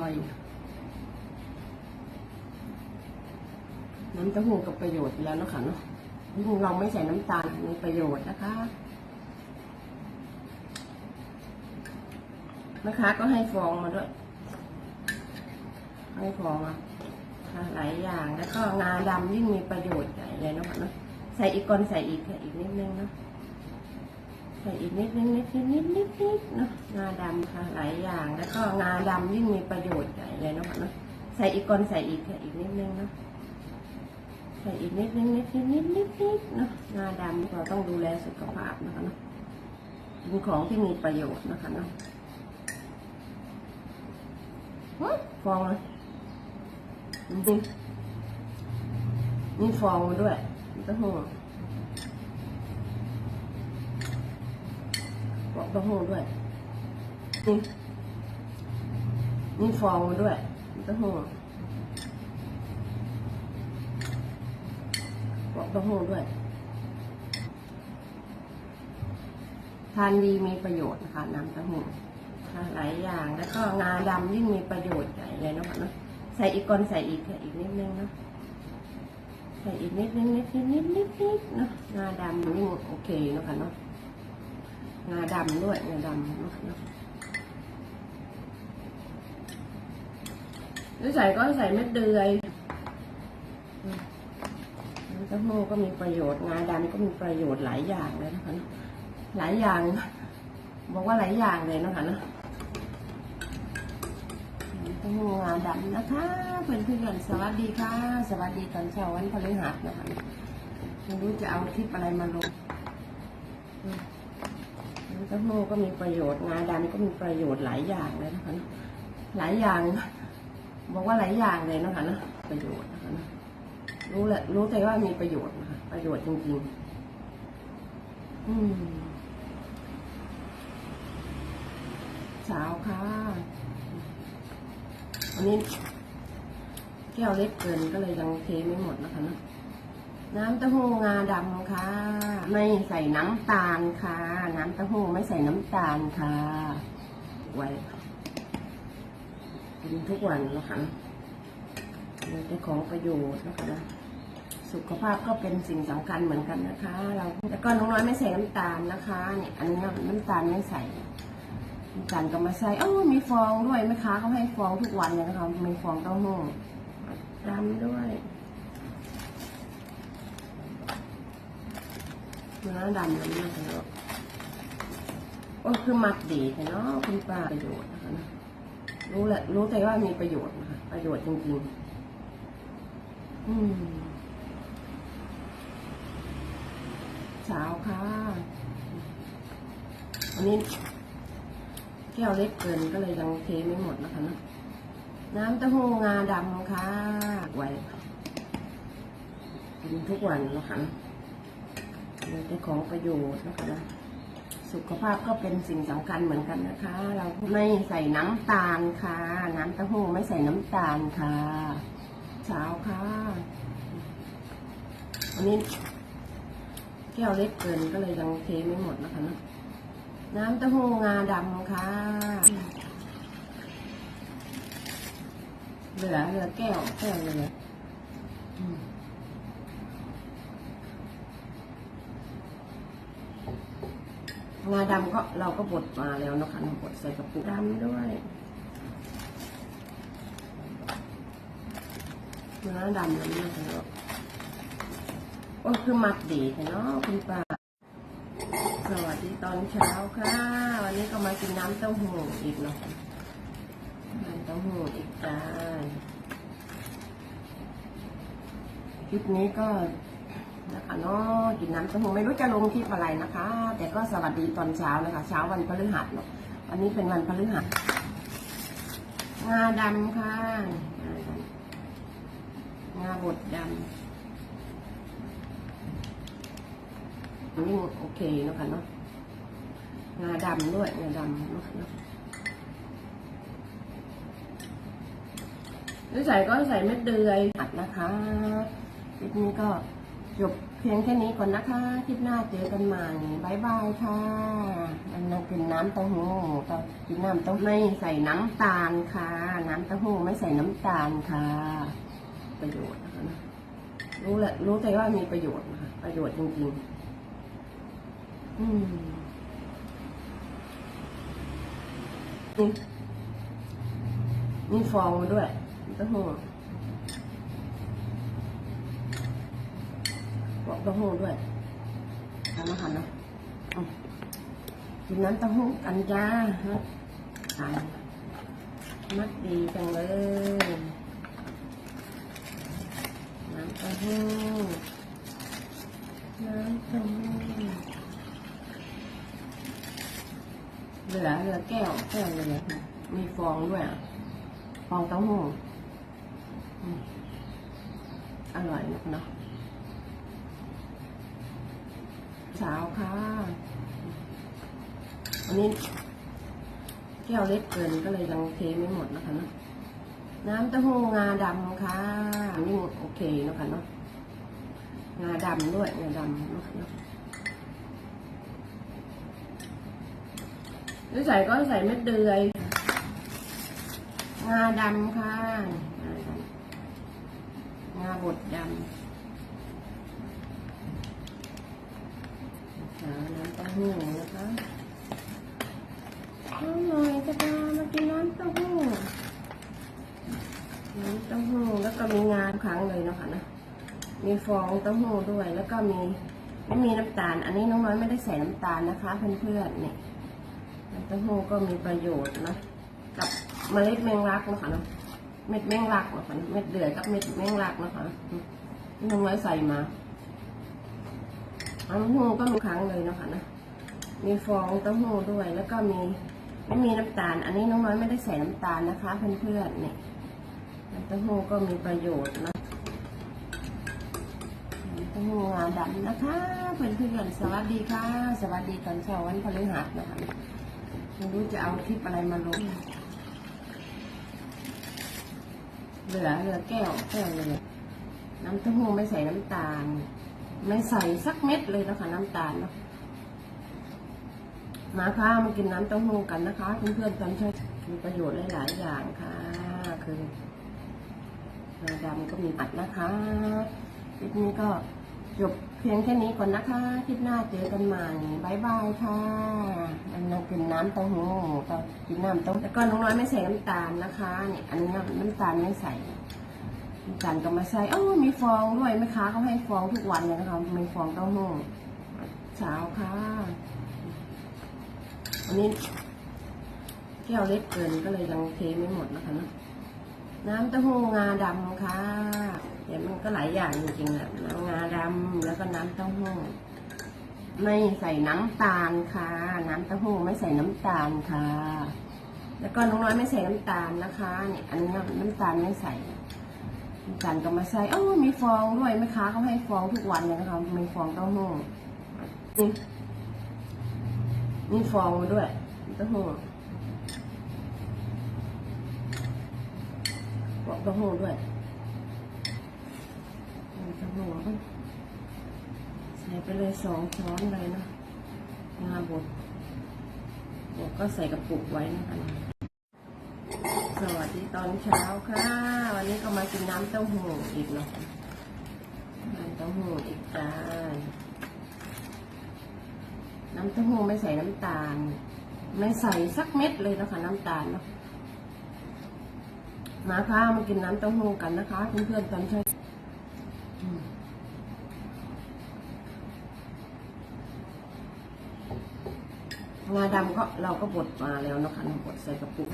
ร่อยน้ำเต้าหู้กับประโยชน์แล้วเนาะค่ะเนาะเราไม่ใส่น้ำตาลมีประโยชน์นะคะแม่ค้าก็ให้ฟองมาด้วย ให้ฟองมาค่ะหลายอย่างแล้วก็งาดำยิ่งมีประโยชน์ใหญ่เลยเนาะค่ะเนาะใส่อีกก่อนใส่อีกค่อีกนิดนึงเนาะ ใส่อีกนิดนึงนิดนิดนิดนิดนิดเนาะงาดำค่ะหลายอย่างแล้วก็งาดำยิ่งมีประโยชน์ใหญ่เลยเนาะคะเนาะใส่อีกก่อนใส่อีกค่อีกนิดนึงเนาะใส่อีกนิดนึงนิดนิดนิดนิดนิดเนาะงาดำเราต้องดูแลสุขภาพนะคะเนาะกินของที่มีประโยชน์นะคะเนาะฟองเลยจริงๆมีฟองด้วยต้าหู้ บอกเต้าหู้ด้วยนี่มีฟองด้วยเต้าหู้บอกเต้าหู้ด้วย ทานดีมีประโยชน์นะคะน้ำเต้าหู้หลายอย่างแล้วก็งาดำยิ่งมีประโยชน์ใหญ่เลยนะคะเนาะใส่อีกก่อนใส่อีกค่อีกนิดนึงเนาะใส่อีกนิดนึงนิดนิดนิดนิดนิดเนาะงาดำยิ่งโอเคนะคะเนาะ งาดำด้วยงาดำนะค่ะเนาะแล้วใส่ก็ใส่เม็ดเดือยน้ำเต้าหู้ก็มีประโยชน์ งาดำก็มีประโยชน์หลายอย่างเลยนะคะเนอะหลายอย่าง บอกว่าหลายอย่างเลยนะคะเนอะน้ำเต้าหู้งาดำนะคะเพื่อนเพื่อนสวัสดีค่ะ สวัสดีตอนเช้าวันพฤหัสนะคะไม่รู้จะเอาคลิปอะไรมาลง อืมน้าหู้ก็มีประโยชน์งาดำก็มีประโยชน์หลายอย่างเลยนะคะนอะหลายอย่าง บอกว่าหลายอย่างเลยนะคะนะประโยชน์นะคะนะรู้แหละรู้แต่ว่ามีประโยชน์นะคะประโยชน์จริงๆ อืมสาวค่ะวันนี้แก้วเล็กเกินก็เลยยังเทไม่หมดนะคะนะ น้ำเต้าหู้งาดำค่ะ ไม่ใส่น้ำตาลค่ะ น้ำเต้าหู้ไม่ใส่น้ำตาลค่ะ ไว้กินทุกวันนะคะมันเป็นของประโยชน์นะคะสุขภาพก็เป็นสิ่งสำคัญเหมือนกันนะคะ เราแล้วก็น้องน้อยไม่ใส่น้ำตาลนะคะเนี่ยอันนี้น้ำตาลไม่ใส่น้ำตาลก็มาใส่เอ้ามีฟองด้วยแม่ค้าเขาให้ฟองทุกวันเลยนะคะมีฟองเต้าหู้ดำด้วย เนื้อดำน้ำมันเนาะโอ้คือมักดีแต่เนาะคุณป้าประโยชน์นะคะนะรู้แหละรู้แต่ว่ามีประโยชน์นะคะประโยชน์จริงๆ อืมสาวค่ะวันนี้แก้วเล็กเกินก็เลยยังเทไม่หมดนะคะนะน้ำเต้าหู้งาดำค่ะไว้กินทุกวันนะคะ เป็นของประโยชน์นะคะนะสุขภาพก็เป็นสิ่งสำคัญเหมือนกันนะคะ เราไม่ใส่น้ำตาลค่ะ น้ำเต้าหู้ไม่ใส่น้ำตาลค่ะสาวค่ะวันนี้แก้วเล็กเกินก็เลยยังเทไม่หมดนะคะเนอะน้ำเต้าหู้งาดำค่ะ เหลือเหลือแก้วแก้วเลยอืม งาดำก็เราก็บดมาแล้วนะคะเราบดใส่กระปุกดำด้วยเนื้อดำน้ำมันจะโอ้คือมักดีแต่เนาะคุณป้าสวัสดีตอนเช้าค่ะ วันนี้ก็มากินน้ำเต้าหู้อีกเนาะน้ำเต้าหู้อีกจ้าคลิปนี้ก็ นะคะเนาะกินน้ำเต้าหู้ไม่รู้จะลงคลิปอะไรนะคะ แต่ก็สวัสดีตอนเช้านะคะ เช้าวันพฤหัสเนาะวันนี้เป็นวันพฤหัสงาดำค่ะ งาดำงาบดดำนี่โอเคนะคะเนาะงาดำด้วยงาดำเนอะเนาะใส่ก็ใส่เม็ดเดือยอัดนะคะคลิปนี้ก็ จบเพียงแค่นี้ก่อนนะคะ คลิปหน้าเจอกันใหม่บายบายค่ะ อันนั้นเป็นน้ำเต้าหู้ก็กินน้ำเต้าไม่ใส่น้ำตาลค่ะ น้ำเต้าหู้ไม่ใส่น้ำตาลค่ะ ประโยชน์นะคะ รู้แหละ รู้แต่ว่ามีประโยชน์นะคะประโยชน์จริงๆ อืมนี่มีฟองมาด้วยเต้าหู้บอก เต้าหู้ด้วยทำอาหารนะกินน้ำเต้าหู้กันจ้าฮะทานมัดดีจังเลย น้ำเต้าหู้น้ำเต้าหู้เหลือเหลือแก้วแก้วเลยค่ะมีฟองด้วยอะฟองเต้าหู้อืมอร่อยนะ เนาะเช้าค่ะ อันนี้แก้วเล็กเกินก็เลยยังเทไม่หมดนะคะเนาะน้ำเต้าหู้งาดำค่ะนี่โอเคนะคะเนาะงาดำด้วยงาดำเนาะคะเนาะหรือใส่ก็ใส่เม็ดเดือยงาดำค่ะ งาบดดำ หาน้ำเต้าหู้นะคะน้องหน่อยจะพามากินน้ำเต้าหู้น้ำเต้าหู้แล้วก็มีงานครั้งเลยเนาะคะนะ มีฟองเต้าหู้ด้วย แล้วก็มีไม่มีน้ำตาล อันนี้น้องน้อยไม่ได้ใส่น้ำตาลนะคะเพื่อนๆเนี่ยน้ำเต้าหู้ก็มีประโยชน์นะกับเมล็ดแมงลักนะคะเนาะเม็ดแมงลักนะคะเม็ดเดือยกับเม็ดแมงลักนะคะน้องน้อยใส่มา น้ำเต้าหู้ก็มีครั้งเลยเนาะคะนะมีฟองเต้าหู้ด้วย แล้วก็มีไม่มีน้ำตาล อันนี้น้องน้อยไม่ได้ใส่น้ำตาลนะคะเพื่อนๆเนี่ยน้ำเต้าหู้ก็มีประโยชน์นะน้ำเต้าหู้งาดำนะคะเพื่อนเพื่อนๆสวัสดีค่ะ สวัสดีตอนเช้าวันพฤหัสนะคะไม่รู้จะเอาคลิปอะไรมาลงเหลือเหลือแก้วแก้วเลยน้ำเต้าหู้ไม่ใส่น้ำตาล ไม่ใส่สักเม็ดเลยนะคะน้ำตาลเนาะมาค่ะมากินน้ำเต้าหู้กันนะคะเพื่อนๆตอนเช้ามีประโยชน์หลายๆอย่างค่ะคืองาดำก็มีอัดนะคะคลิปนี้ก็จบเพียงแค่นี้ก่อนนะคะคลิปหน้าเจอกันใหม่บายบายค่ะอันนั้นเป็นน้ำเต้าหู้ก็กินน้ำเต้าแล้วก็น้องน้อยไม่ใส่น้ำตาลนะคะเนี่ยอันนี้น้ำตาลไม่ใส่ น้ำตาลก็ม่ใส่เอ้ามีฟองด้วยแม่ค้าเขาให้ฟองทุกวันเลยนะคะมีฟองเต้าหู้เช้าค่ะอันนี้แก้วเล็กเกินก็เลยยังเทไม่หมดนะคะเนาะน้ำเต้าหู้งาดำค่ะเดี๋ยวมันก็หลายอย่างจริงๆแหละน้ำงาดำแล้วก็น้ำเต้าหู้ไม่ใส่น้ำตาลค่ะ น้ำเต้าหู้ไม่ใส่น้ำตาลค่ะ แล้วก็น้องน้อยไม่ใส่น้ำตาลนะคะเนี่ยอันนี้น้ำตาลไม่ใส่ น้ำตาลก็มาใส่เอ้ามีฟองด้วยแม่ค้าเขาให้ฟองทุกวันเลยนะคะมีฟองเต้าหู้นี่มีฟองมาด้วยเต้าหู้อกเต้าหู้ด้วยเต้าหู้ใส่ไปเลยสองช้อนเลยนะงาบดบดก็ใส่กระปุกไว้นะคะ สวัสดีตอนเช้าค่ะ วันนี้ก็มากินน้ำเต้าหู้อีกเนาะน้ำเต้าหู้อีกจ้าน้ำเต้าหู้ไม่ใส่น้ำตาล ไม่ใส่สักเม็ดเลยนะคะน้ำตาลเนาะมาค่ะมากินน้ำเต้าหู้กันนะคะเพื่อนๆตอนเช้าอืมงาดำก็เราก็บดมาแล้วนะคะบดใส่กระปุก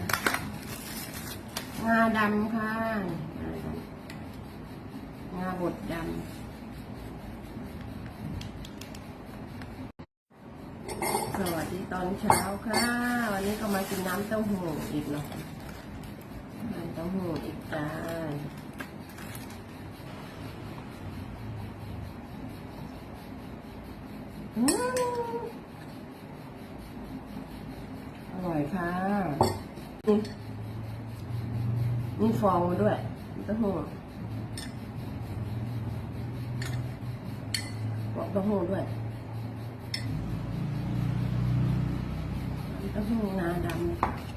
งาดำค่ะงาบดดำสวัสดีตอนเช้าค่ะ วันนี้ก็มากินน้ำเต้าหู้อีกเนาะน้ำเต้าหู้อีกจ้าอืมอร่อยค่ะ มีฟองมาด้วยเต้าหู้เต้าหู้ด้วยน้ำเต้าหู้งาดำ